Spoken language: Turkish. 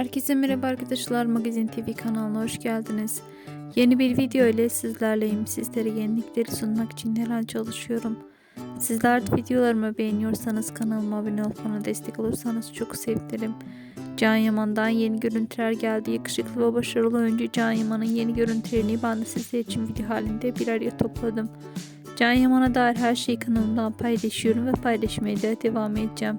Herkese merhaba arkadaşlar Magazin TV kanalına hoş geldiniz. Yeni bir video ile sizlerleyim. Sizlere yenilikleri sunmak için her an çalışıyorum. Sizler de videolarımı beğeniyorsanız kanalıma abone olup bana destek olursanız çok sevinirim. Can Yaman'dan yeni görüntüler geldi. Yakışıklı ve başarılı oyuncu Can Yaman'ın yeni görüntülerini ben de sizler için video halinde bir araya topladım. Can Yaman'a dair her şeyi kanalımdan paylaşıyorum ve paylaşmaya da devam edeceğim.